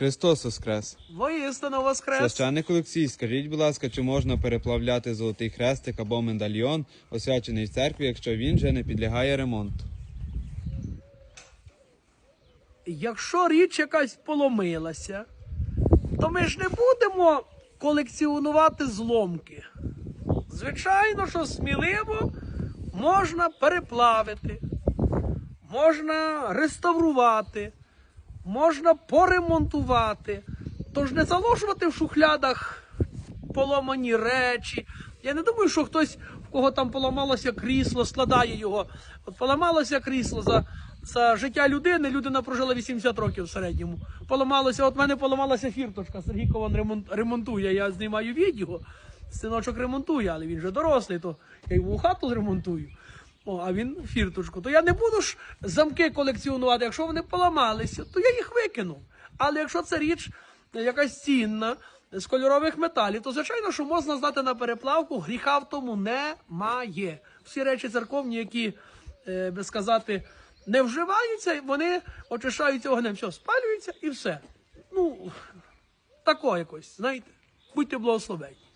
Христос Воскрес! Воістину воскрес. Священник Олексій, скажіть, будь ласка, чи можна переплавляти золотий хрестик або медальйон, освячений в церкві, якщо він вже не підлягає ремонту? Якщо річ якась поломилася, то ми ж не будемо колекціонувати зломки. Звичайно, що сміливо можна переплавити, можна реставрувати, можна поремонтувати. Тож не заложувати в шухлядах поломані речі. Я не думаю, що хтось, в кого там поламалося крісло, складає його. От поламалося крісло за, за життя людини. Людина прожила 80 років в середньому. Поламалося, от в мене поламалася фірточка. Сергій Кован ремонт, ремонтує. Я знімаю відео. Синочок ремонтує, але він вже дорослий, то я йому хату ремонтую. О, а він фірточку. То я не буду ж замки колекціонувати. Якщо вони поламалися, то я їх викину. Але якщо це річ якась цінна з кольорових металів, то звичайно, що можна здати на переплавку, гріха в тому немає. Всі речі церковні, які, е, би сказати, не вживаються, вони очищаються вогнем, все, спалюються і все. Ну, тако якось, знаєте, будьте благословені.